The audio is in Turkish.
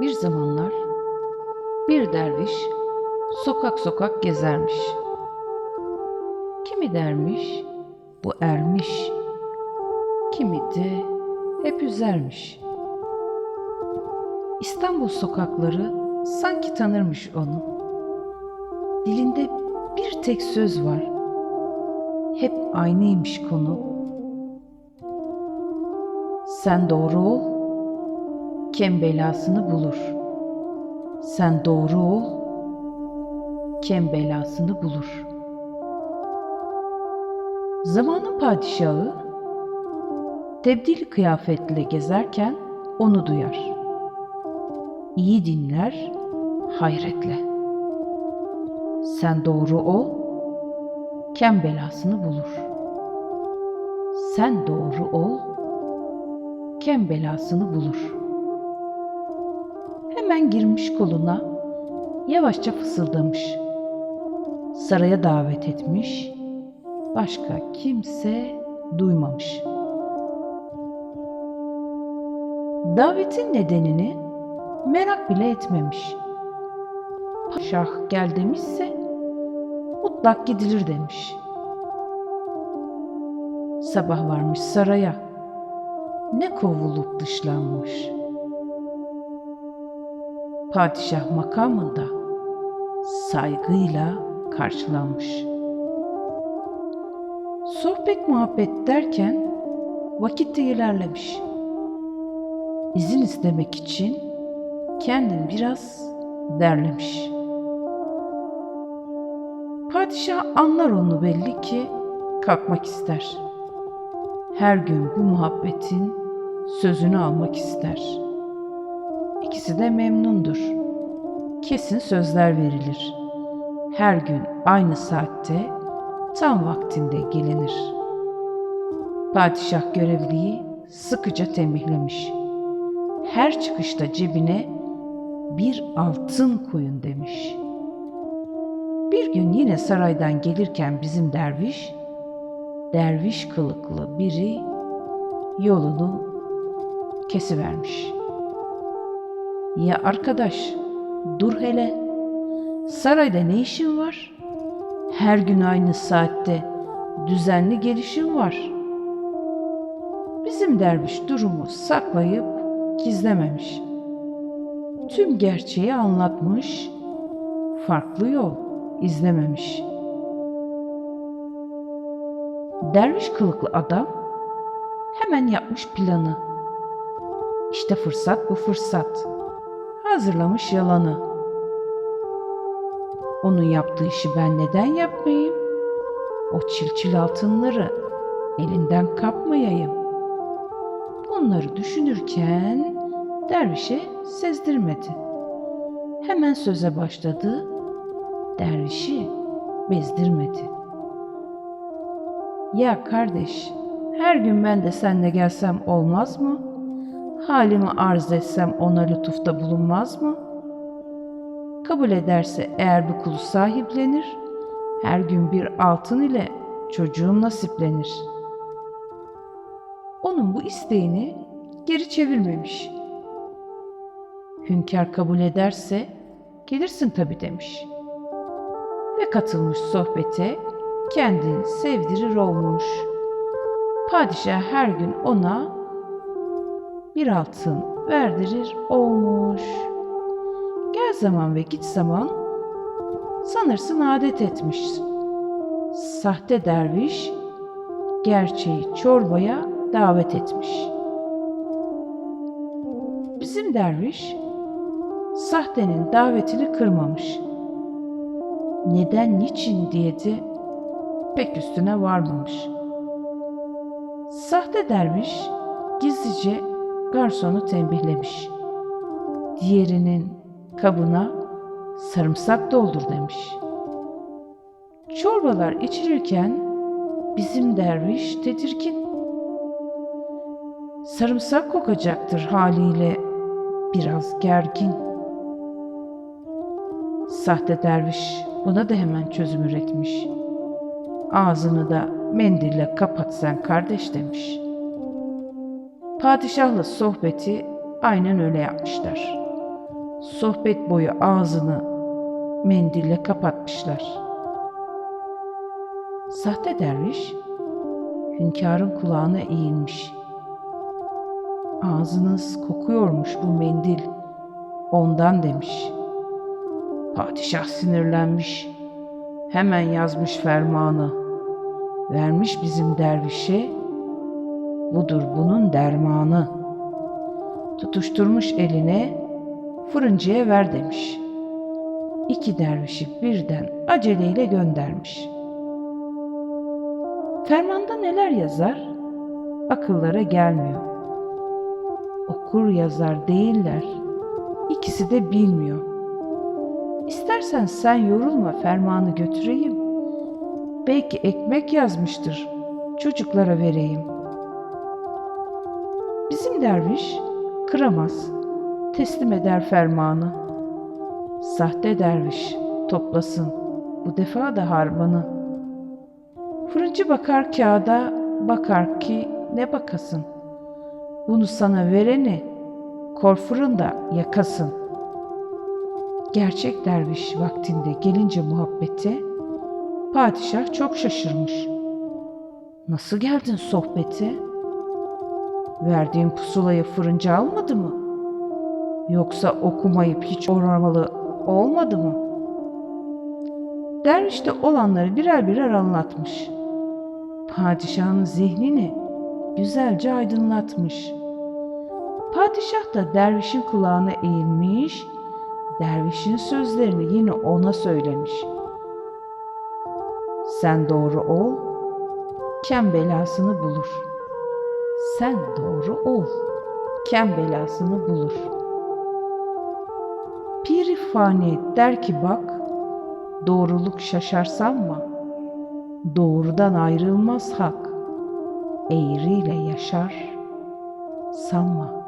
Bir zamanlar bir derviş sokak sokak gezermiş. Kimi dermiş bu ermiş, kimi de hep üzermiş. İstanbul sokakları sanki tanırmış onu. Dilinde bir tek söz var. Hep aynıymış konu. Sen doğru ol, kem belasını bulur. Sen doğru ol, kem belasını bulur. Zamanın padişahı tebdili kıyafetle gezerken onu duyar. İyi dinler, hayretle. Sen doğru ol, kem belasını bulur. Sen doğru ol, kem belasını bulur. Hemen girmiş koluna, yavaşça fısıldamış. Saraya davet etmiş, başka kimse duymamış. Davetin nedenini merak bile etmemiş. Paşah gel demişse mutlak gidilir demiş. Sabah varmış saraya. Ne kovulup dışlanmış. Padişah makamında saygıyla karşılanmış. Sohbet muhabbet derken vakit de ilerlemiş. İzin istemek için kendini biraz derlemiş. Padişah anlar onu belli ki kalkmak ister. Her gün bu muhabbetin sözünü almak ister. İkisi de memnundur. Kesin sözler verilir. Her gün aynı saatte tam vaktinde gelinir. Padişah görevliyi sıkıca tembihlemiş. Her çıkışta cebine bir altın koyun demiş. Bir gün yine saraydan gelirken bizim derviş, derviş kılıklı biri yolunu kesivermiş. Ya arkadaş, dur hele. Sarayda ne işin var? Her gün aynı saatte düzenli gelişin var. Bizim derviş durumu saklayıp gizlememiş. Tüm gerçeği anlatmış, farklı yol izlememiş. Derviş kılıklı adam hemen yapmış planı. İşte fırsat bu fırsat. Hazırlamış yalanı. Onun yaptığı işi ben neden yapmayayım? O çilçil altınları elinden kapmayayım. Bunları düşünürken dervişe sezdirmedi. Hemen söze başladı. Dervişi bezdirmedi. Ya kardeş, her gün ben de seninle gelsem olmaz mı? Halimi arz etsem ona lütufta bulunmaz mı? Kabul ederse eğer bu kulu sahiplenir, her gün bir altın ile çocuğum nasiplenir. Onun bu isteğini geri çevirmemiş. Hünkâr kabul ederse gelirsin tabi demiş. Ve katılmış sohbete kendini sevdirir olmuş. Padişah her gün ona bir altın verdirir olmuş. Gel zaman ve git zaman sanırsın adet etmiş. Sahte derviş gerçeği çorbaya davet etmiş. Bizim derviş sahtenin davetini kırmamış. Neden niçin diye de pek üstüne varmamış. Sahte derviş gizlice garsonu tembihlemiş. Diğerinin kabına sarımsak doldur demiş. Çorbalar içilirken bizim derviş tedirgin. Sarımsak kokacaktır haliyle biraz gergin. Sahte derviş buna da hemen çözüm üretmiş. Ağzını da mendille kapat sen kardeş demiş. Padişahla sohbeti aynen öyle yapmışlar. Sohbet boyu ağzını mendille kapatmışlar. Sahte derviş hünkârın kulağına eğilmiş. Ağzınız kokuyormuş bu mendil ondan demiş. Padişah sinirlenmiş. Hemen yazmış fermanı. Vermiş bizim dervişe. Budur bunun dermanı. Tutuşturmuş eline fırıncıya ver demiş. İki dervişi birden aceleyle göndermiş. Fermanda neler yazar? Akıllara gelmiyor. Okur yazar değiller. İkisi de bilmiyor. İstersen sen yorulma fermanı götüreyim. Belki ekmek yazmıştır. Çocuklara vereyim. Derviş kıramaz. Teslim eder fermanı. Sahte derviş toplasın. Bu defa da harmanı. Fırıncı bakar kağıda, bakar ki ne bakasın. Bunu sana vereni kor fırında yakasın. Gerçek derviş vaktinde gelince muhabbete, padişah çok şaşırmış. Nasıl geldin sohbete? Verdiğin pusulayı fırıncı almadı mı? Yoksa okumayıp hiç oramalı olmadı mı? Derviş de olanları birer birer anlatmış. Padişahın zihnini güzelce aydınlatmış. Padişah da dervişin kulağına eğilmiş, dervişin sözlerini yine ona söylemiş. Sen doğru ol, kem belasını bulur. Sen doğru ol, kem belasını bulur. Piri fani der ki bak, doğruluk şaşar sanma. Doğrudan ayrılmaz hak, eğriyle yaşar sanma.''